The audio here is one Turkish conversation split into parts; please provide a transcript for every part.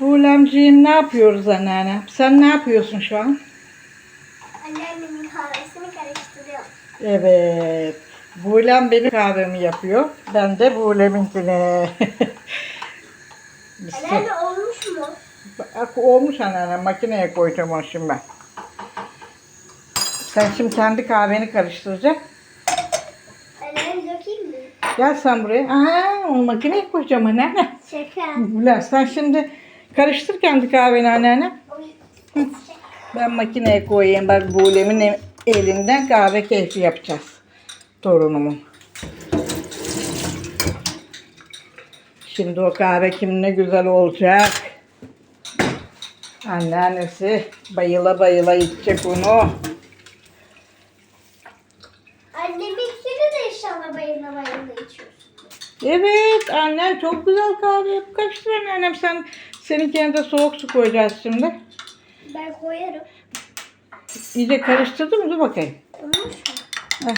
Buğulemciğim ne yapıyoruz anneanne? Sen ne yapıyorsun şu an? Anneannemin kahvesini karıştırıyor. Evet. Buğulem benim kahvemi yapıyor. Ben de Buğulem'inkini. Anneanne olmuş mu? Bak, Olmuş anneanne. Makineye koyacağım onu şimdi ben. Sen şimdi kendi kahveni karıştıracaksın. Anneanne dökeyim mi? Gel sen buraya. Aha, onu makineye koyacağım anneanne. Şeker. Bülent sen şimdi karıştır kendi kahveni anneanne. Ben makineye koyayım. Bak Buğulem'in e- elinden kahve keyfi yapacağız. Torunumun. Şimdi o kahve kim ne güzel olacak. Anneannesi bayıla bayıla içecek onu. Anneminkini de inşallah bayılma bayılma içiyorsun. Evet annen çok güzel kahve yap. Karıştır annem sen seninkine de soğuk su koyacağız şimdi. Ben koyarım. İyice karıştırdın mı? Dur bakayım. Olmuş mu? Heh.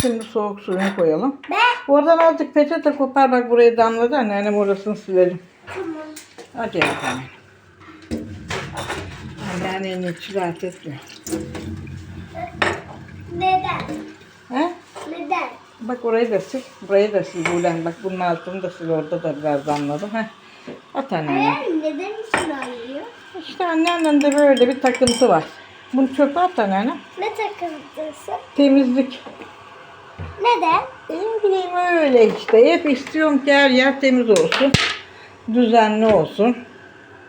Şimdi soğuk suyunu koyalım. Ben. Oradan azıcık peçete kopar bak buraya damladı anneannem orasını silelim. Tamam. Hadi yapalım. Anneannenin içi rahat etmiyor. Neden? Bak orayı da sil. Burayı da sil Buğlen. Bak bunun altını da sil. Orada da biraz damladım. Heh. At anneanne. Anneannem neden içine ayırıyor? İşte anneannenin de böyle bir takıntı var. Bunu çöpe at anneanne. Ne takıntısı? Temizlik. Neden? Ne bileyim öyle işte. Hep istiyorum ki her yer temiz olsun. Düzenli olsun.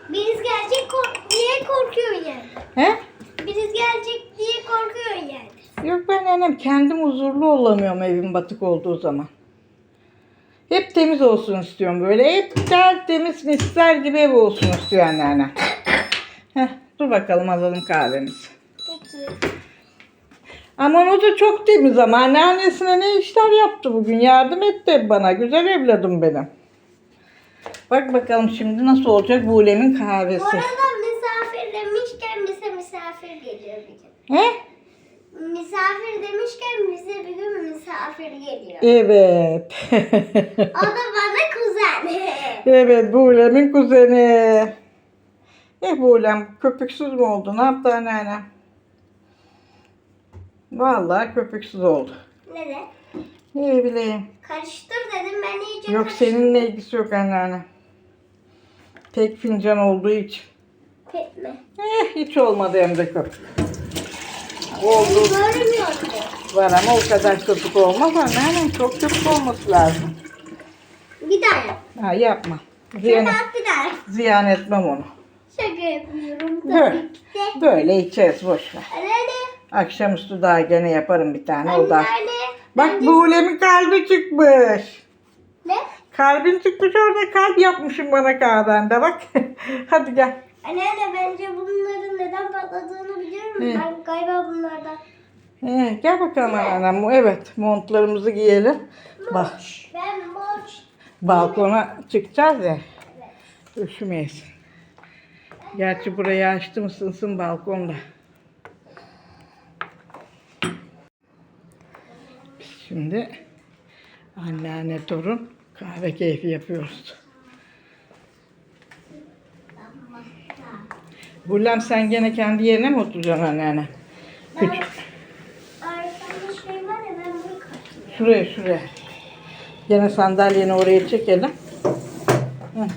Biriz gelecek kork diye korkuyor yani. He? Biriz gelecek diye korkuyor yani. Yok ben annem kendim huzurlu olamıyorum evim batık olduğu zaman. Hep temiz olsun istiyorum böyle. Hep tertemiz misler gibi ev olsun istiyor anneanne. Heh, dur bakalım alalım kahvemizi. Peki. Ama o da çok temiz ama anneannesine ne işler yaptı bugün. Yardım etti bana. Güzel evladım benim. Bak bakalım şimdi nasıl olacak bu Ulem'in Bu kahvesi. arada misafir demişken bize misafir geliyor bir gün. He? Misafir demişken bize bir gün misafir geliyor. Evet. O da bana kuzen. evet bu Ulem'in kuzeni. Eh bu Ulem köpüksüz mü oldu? Ne yaptı anneannem? Vallahi köpüksüz oldu. Neden? Ne bileyim. Karıştır dedim ben iyice Yok karıştır- seninle ilgisi yok anneanne. Tek fincan olduğu için. Etme. Eh hiç olmadı hem de köpük. Oldu. Beni görmüyordu. Var ama o kadar köpük olmaz anneannem. Çok köpük olması lazım. Bir daha yap. Ha yapma. Sen Ziyan, at bir daha yap. ziyan etmem onu. Şaka yapıyorum Böyle, tabii ki de. böyle içeriz boş ver. Anneanne. Akşamüstü daha gene yaparım bir tane o da. Anneanne. Bak bence- bu ulemin kalbi çıkmış. Ne? Kalbin çıkmış orada kalp yapmışım bana kahvende bak. Hadi gel. Anneanne bence bunların neden patladığını biliyorum. Ne? Ben galiba bunlardan. Ee, gel bakalım annem. Evet montlarımızı giyelim. Bak Ben boş. balkona çıkacağız ya. Üşümeyiz. Gerçi burayı açtım ısınsın balkonda. Biz Şimdi anneanne torun kahve keyfi yapıyoruz. Bullem sen gene kendi yerine mi oturacaksın anneanne? Küçük. Arkamda şey var ya ben bunu kaçırıyorum. Şuraya şuraya. Gene sandalyeni oraya çekelim. Hı.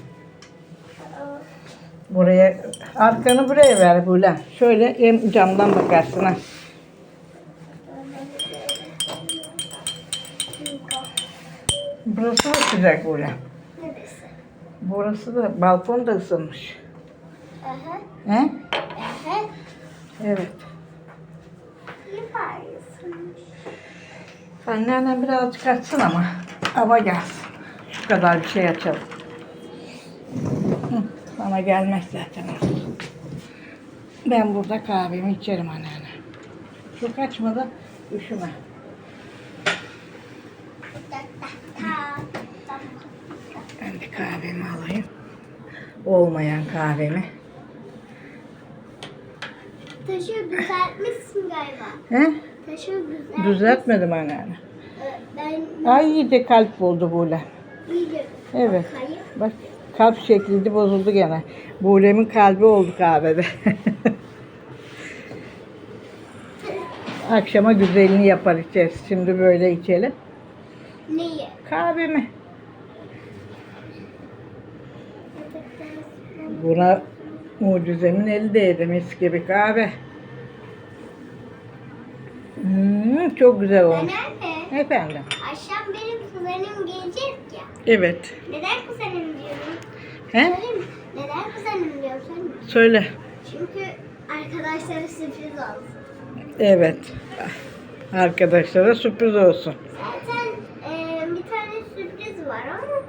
Buraya arkanı buraya ver Bulan. Şöyle hem camdan bakarsın ha. Burası mı sıcak? Neresi? Burası da balkon da ısınmış. Aha. He? Aha. Evet. Anneannem birazcık açsın ama hava gelsin. Şu kadar bir şey açalım. Hı, Sana gelmez zaten. Ben burada kahvemi içerim anneanne. Çok üşüme. Ta ta. Tamam. Ben de kahvemi alayım. Olmayan kahvemi. Taşı düzeltmişsin galiba. He? Taşı düzelt. Düzeltmedim anneanne. Ee, Ben Ay iyice kalp oldu böyle. iyice Evet. Bak Kalp şekliydi bozuldu gene. Buğlem'in kalbi oldu kahvede. Akşama güzelini yapar içeriz. Şimdi böyle içelim. Neyi? Kahve mi? Buna mucizemin eli değdi mis gibi kahve. Hmm, çok güzel olmuş. Anneanne. Efendim. Akşam benim kuzenim gelecek ya. Evet. Neden kuzenim diyorum? He? Mi? Neden kuzenim diyorum mi? Söyle. Çünkü arkadaşlara sürpriz olsun. Evet. Arkadaşlara sürpriz olsun. Zaten eee, bir tane sürpriz var ama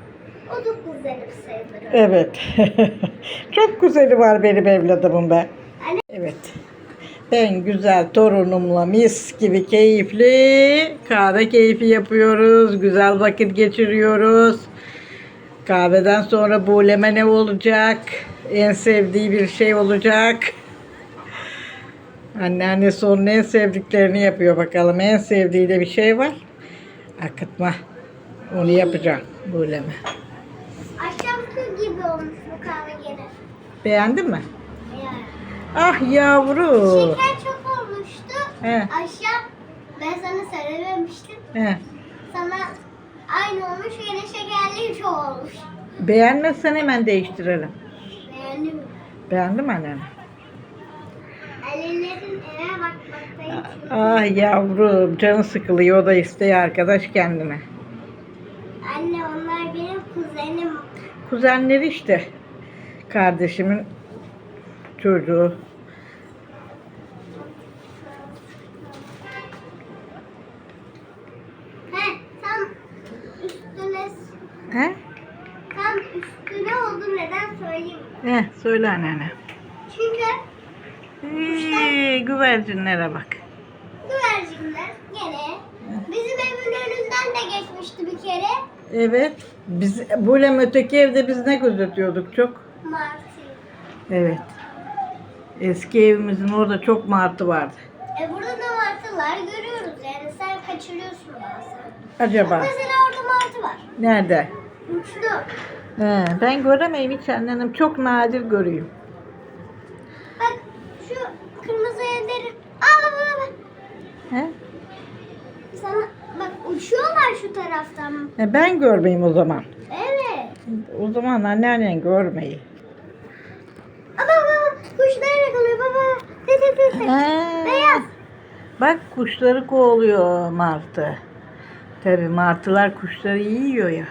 o da kuzenim sayılır. Evet. Çok güzeli var benim evladımın be. Ben güzel torunumla mis gibi keyifli kahve keyfi yapıyoruz. Güzel vakit geçiriyoruz. Kahveden sonra buğleme ne olacak? En sevdiği bir şey olacak. Anneannesi onun en sevdiklerini yapıyor bakalım. En sevdiği de bir şey var. Akıtma. Onu yapacağım buğleme. Akşamki gibi olmuş bu kahve gene. Beğendin mi? Ah yavrum. Şeker çok olmuştu. He. Akşam ben sana söylememiştim. He. Sana aynı olmuş yine şekerli çok olmuş. Beğenmezsen hemen değiştirelim. Beğendim. Beğendin mi annem? Annelerin eve bakmakta hiç. Ah yavrum canı sıkılıyor o da isteği arkadaş kendine. Anne onlar benim kuzenim. Kuzenleri işte. Kardeşimin çocuğu. He tam üstüne He? tam üstüne oldu neden söyleyeyim. He söyle anneanne. Çünkü Ee, güvercinlere bak. güvercinler gene bizim evin önünden de geçmişti bir kere. Evet. Biz Bulem öteki evde biz ne gözetiyorduk çok? Martı. Evet. Eski evimizin orada çok martı vardı. E burada da martılar görüyoruz yani sen kaçırıyorsun bazen. Acaba Mesela orada martı var. nerede? Uçtu. He, ben göremeyim hiç annenim. Çok nadir görüyorum. Bak şu kırmızı evleri. Aa baba baba. He? Sana bak uçuyorlar şu taraftan. E, ben görmeyeyim o zaman. Evet. O zaman anneannen görmeyi. Aa baba baba kuşlar yakalıyor baba. Te te te. He. Beyaz. Bak kuşları kovalıyor martı. Tabii martılar kuşları yiyor ya.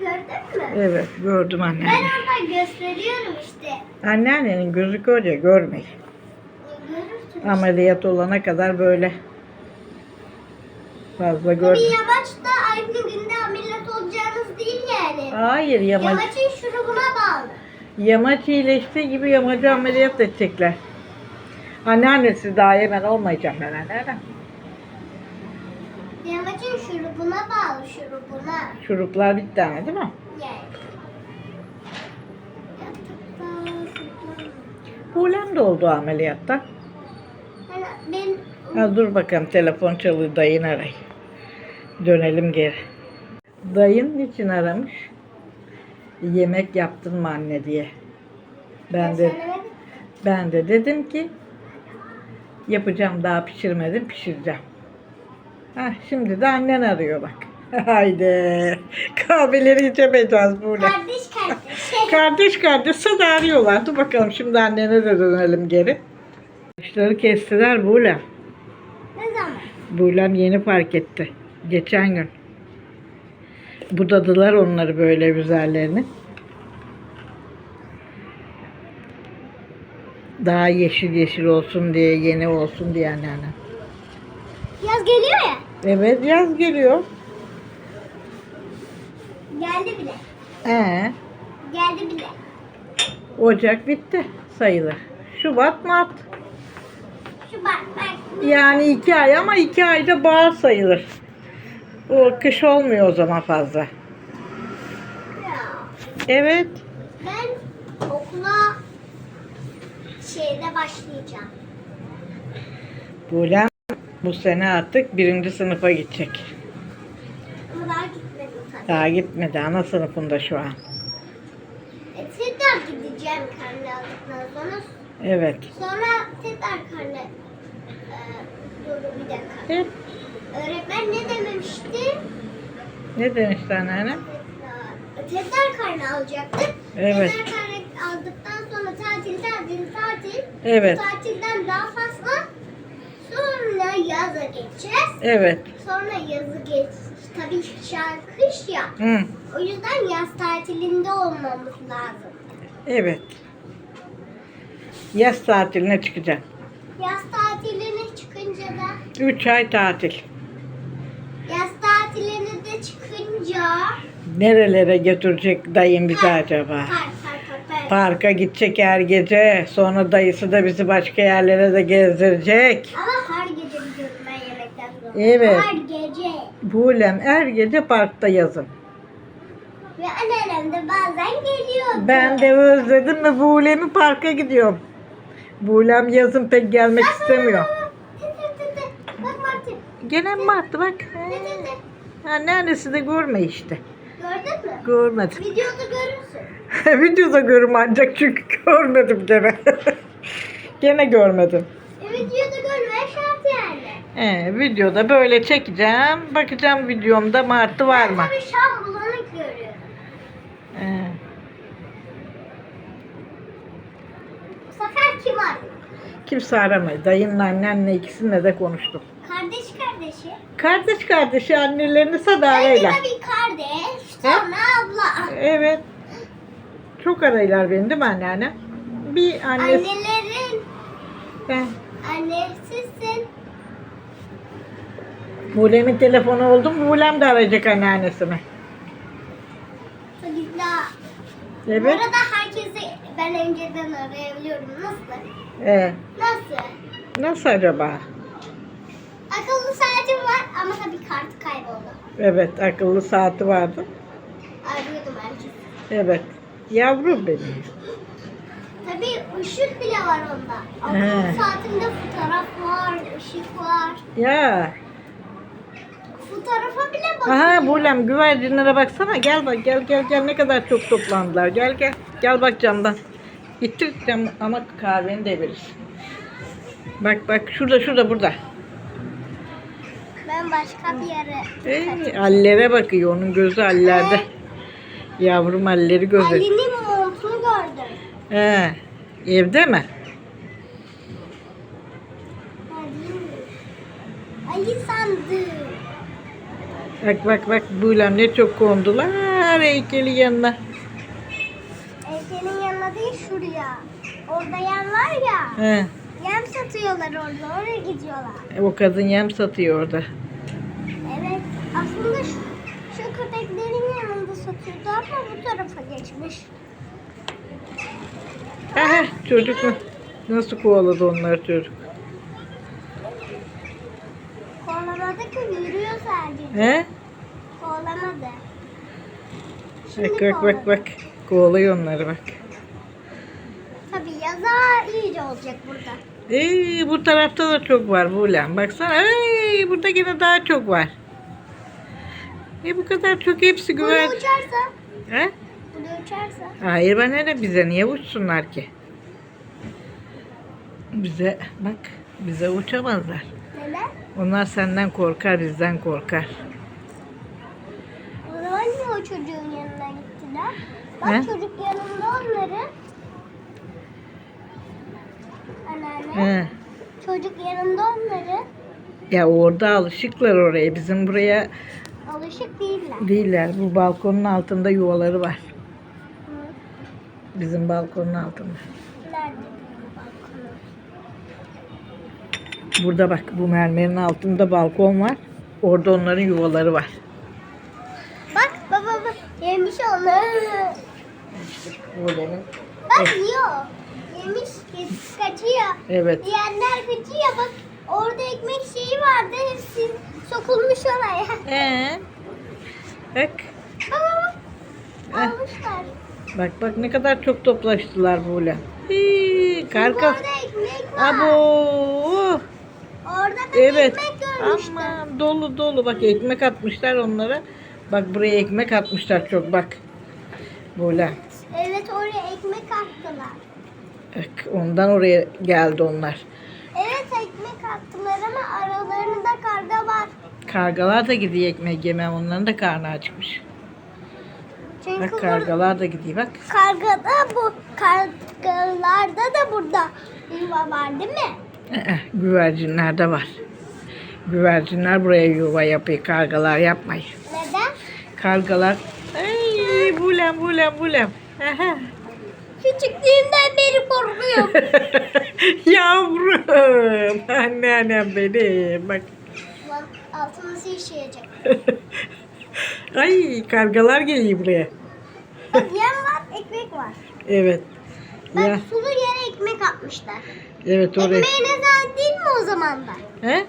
Gördün mü? Evet gördüm Ben anne. orada gösteriyorum işte. Anneannenin gözü kör ya görmeyi. Görürsün. Ameliyat olana kadar böyle fazla Tabii gördüm. yamaç da aynı günde ameliyat olacağınız değil yani. Hayır yamaç, Yamaçın şurubuna bağlı. Yamaç iyileştiği gibi yamacı ameliyat edecekler. Anneannesi daha hemen olmayacağım ben anneannem. Yamaçın şurubuna bağlı şurubuna. Şuruplar bitti anne değil mi? Yani. Zıplamıyor. Bulem de oldu ameliyatta. Hani ben Ha, dur bakalım telefon çalıyor dayın aray. Dönelim geri. Dayın niçin aramış? Yemek yaptın mı anne diye. Ben de ben de dedim ki yapacağım daha pişirmedim pişireceğim. Ha, şimdi de annen arıyor bak. Haydi. Kahveleri içemeyeceğiz burada. Kardeş kardeş. Kardeş kardeş sana arıyorlar. Dur bakalım şimdi annene de dönelim geri. Saçları kestiler Buğlem. ne zaman? Buğlem yeni fark etti. Geçen gün. Budadılar onları böyle güzellerini. Daha yeşil yeşil olsun diye, yeni olsun diye anneanne. Yaz geliyor ya. Evet yaz geliyor. Geldi bile. Ee, Geldi bile. Ocak bitti sayılır. Şubat, Mart. Şu bak bak. Yani iki ay ama iki ayda bahar sayılır. O kış olmuyor o zaman fazla. Ya, Evet. Ben okula şeyde başlayacağım. Buğlem bu sene artık birinci sınıfa gidecek. Ama daha gitmedim tabii. Daha gitmedi ana sınıfında şu an. E, tekrar gideceğim karne aldıktan sonra. Evet. Sonra tekrar karne. E, dur bir dakika. Hep Öğretmen ne dememişti? ne demişti anneanne? Tekrar karne alacaktık. Evet. Tekrar karne aldıktan sonra tatil, tatil, tatil. Evet. Bu tatilden daha fazla. Sonra yaza geçeceğiz. Evet. Sonra yazı geç. Tabii kış ya. Hı. O yüzden yaz tatilinde olmamız lazım. Evet. Yaz tatiline çıkacağım. Yaz tatiline çıkınca da 3 ay tatil. yaz tatiline de çıkınca Nerelere götürecek dayım bizi acaba? Park, park, park, park. Parka gidecek her gece. Sonra dayısı da bizi başka yerlere de gezdirecek. Ama her gece gidiyorum ben yemekten sonra. Evet. Her gece. Buğlem her gece parkta yazın. Ve anneannem de bazen geliyordu. Ben de özledim mi Buğlem'i parka gidiyorum. Buğlem yazın pek gelmek istemiyor. Gene mi baktı bak. Tı. Anneannesi de görme işte. Gördün mü? Görmedim. Videoda görürsün. Videoda görüm ancak çünkü görmedim gene. gene görmedim. E, videoda görmeye şart yani. Ee, videoda böyle çekeceğim. Bakacağım videomda martı var mı? Ben şam bulanık görüyorum. Ee, Bu sefer kim arıyor? kimse aramayı. Dayınla annenle ikisininle de konuştum. Kardeş kardeşi. Kardeş kardeşi annelerini Önce sadarıyla. tabii kardeş, sonra abla. Evet. Çok araylar beni değil mi anneanne? Bir annesi. Annelerin He. annesizsin. Bulem'in telefonu oldu mu Bulem de arayacak anneannesini. Daha. Bu Evet. arada herkesi ben önceden arayabiliyorum. Nasıl? Ee, Nasıl? nasıl acaba? Akıllı saatim var ama tabii kartı kayboldu. Evet akıllı saati vardı. Arıyordum herkesi. Evet. Yavrum benim. Tabii ışık bile var onda. Akıllı He. saatimde fotoğraf var, ışık var. Ya. Fotoğrafa bile bakıyor. Aha Bulem güvercinlere baksana. Gel bak gel gel gel ne kadar çok toplandılar. Gel gel. Gel bak camdan. Cam ama kahveni de verirsin. Bak bak şurada şurada burada. Ben başka bir yere Ee, allere bakıyor. Onun gözü allerde. Yavrum alleri gözü. Ali'nin montunu gördüm. He. Evde mi? Ali, Ali sandı. Bak bak bak Bulem ne çok kondular heykeli yanına. Evdenin yanına değil şuraya. Orada yem var ya. He. Yem satıyorlar orada. Oraya gidiyorlar. O kadın yem satıyor orada. Aslında şu, şu köpeklerin yanında satıyordu ama bu tarafa geçmiş. Aha, çocuk mu? Nasıl kovaladı onları çocuk? Kovalamadı ki yürüyor sadece. He? Kovalamadı. Bak bak bak bak. Kovalıyor onları bak. Tabii yaza iyice olacak burada. Ee, bu tarafta da çok var Buğlem. Baksana. Ay, burada yine daha çok var. E bu kadar çok hepsi Bunu güven. uçarsa, He? bunu uçarsa. Hayır bana ne bize niye uçsunlar ki? Bize bak bize uçamazlar. Neden? Onlar senden korkar bizden korkar. O zaman niye o çocuğun yanına gittiler? Bak He? çocuk yanında onları. Anneanne. He. Çocuk yanında onları. Ya orada alışıklar oraya. Bizim buraya Alışık değiller. değiller. Bu balkonun altında yuvaları var. Hı. Bizim balkonun altında. Nerede balkonu? Burada bak bu mermerin altında balkon var. Orada onların yuvaları var. Bak baba bak yemiş onu. Buğlemin. Bak yiyor. Yemiş kaçıyor. Evet. Diğerler kaçıyor bak. Orada ekmek şeyi vardı. Hepsi sokulmuş oraya. Ee, bak. Baba bak. Almışlar. Bak bak ne kadar çok toplaştılar Buğlem. Hii, Karka. orada ekmek var. Abo. Orada da Evet. ekmek görmüştüm. Ama dolu dolu bak ekmek atmışlar onlara. Bak buraya ekmek atmışlar çok bak. Buğlem. Evet oraya ekmek attılar. Bak, Ondan oraya geldi onlar. Evet ekmek attılar ama aralarında karga var. Kargalar da gidiyor ekmek yemeye. Onların da karnı acıkmış. Çünkü Bak kargalar da gidiyor bak. kargada bu kargalarda da burada yuva var değil mi? Ee, güvercinler de var. Güvercinler buraya yuva yapıyor. Kargalar yapmayın. Neden? Kargalar. Ay bulem bulem bulem. Aha. Küçüklüğümden beri korkuyorum. Yavrum. Anneannem benim. Bak. Bak altımızı işeyecek. Ay kargalar geliyor buraya. Bak yem var ekmek var. Evet. Bak Ya, sulu yere ekmek atmışlar. evet oraya. Ekmeğe ne zaman değil mi o zaman da? He? Em,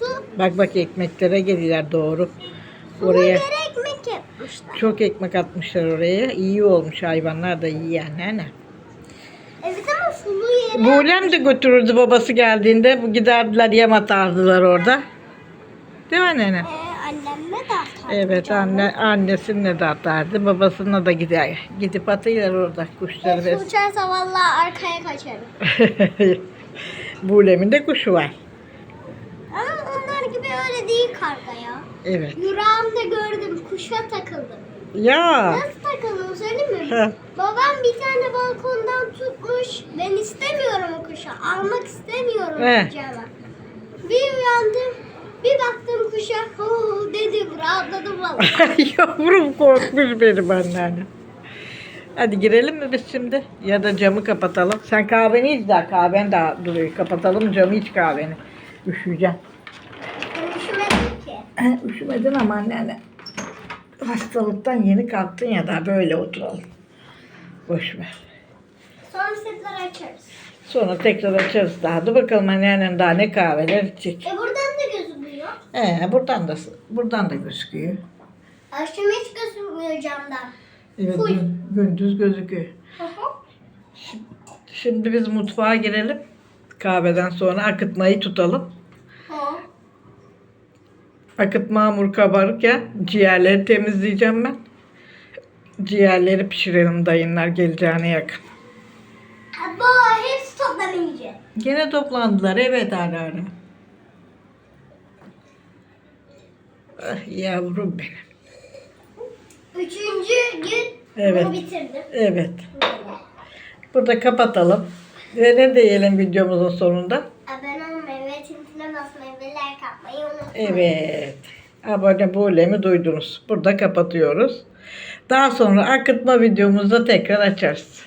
su Bak bak ekmeklere geliyorlar doğru. sulu Oraya yere ekmek yapmışlar. çok ekmek atmışlar oraya. İyi olmuş hayvanlar da iyi yani. Hani. Evet ama sulu yere Buğlem de götürürdü babası geldiğinde. Bu giderdiler yem atardılar orada. Değil mi nene? Ee, annemle de atar. Evet anne annesine de atardı. Babasına da gider. Gidip atıyorlar orada kuşları. Su Ve... uçarsa vallahi arkaya kaçarım. Buğlemin de kuşu var. Öyle değil karga ya. Evet. Yüreğimde gördüm kuşa takıldım. Ya. Nasıl takıldım söyleyeyim mi? Ha. Babam bir tane balkondan tutmuş. Ben istemiyorum o kuşa. Almak istemiyorum He. kucağıma. Bir uyandım. Bir baktım kuşa. Hu dedim rahatladım vallahi. Yavrum korkmuş benim anneannem. Hadi girelim mi biz şimdi? Ya da camı kapatalım. Sen kahveni iç daha. Kahven daha duruyor. Kapatalım camı iç kahveni. Üşüyeceğim. Üşümedin ama anneanne. Hastalıktan yeni kalktın ya da böyle oturalım. Boş ver. Sonra setler açarız. Sonra tekrar açarız daha. Dur bakalım anneannem daha ne kahveler içecek. E buradan da gözükmüyor. Ee, buradan da buradan da gözüküyor. Akşam hiç gözükmüyor camdan. Evet, Full. gün- gündüz gözüküyor. Hı hı. Şimdi biz mutfağa girelim. Kahveden sonra akıtmayı tutalım. Akıtma hamur kabarırken ciğerleri temizleyeceğim ben. Ciğerleri pişirelim dayınlar geleceğine yakın. Bu hepsi toplamayacak. Gene toplandılar evet ara ara. Ah, yavrum benim. Üçüncü gün Evet. bunu bitirdim. Evet. Burada kapatalım. Ve ne diyelim videomuzun sonunda? Evet. Abone bulemi duydunuz. Burada kapatıyoruz. Daha sonra akıtma videomuzda tekrar açarız.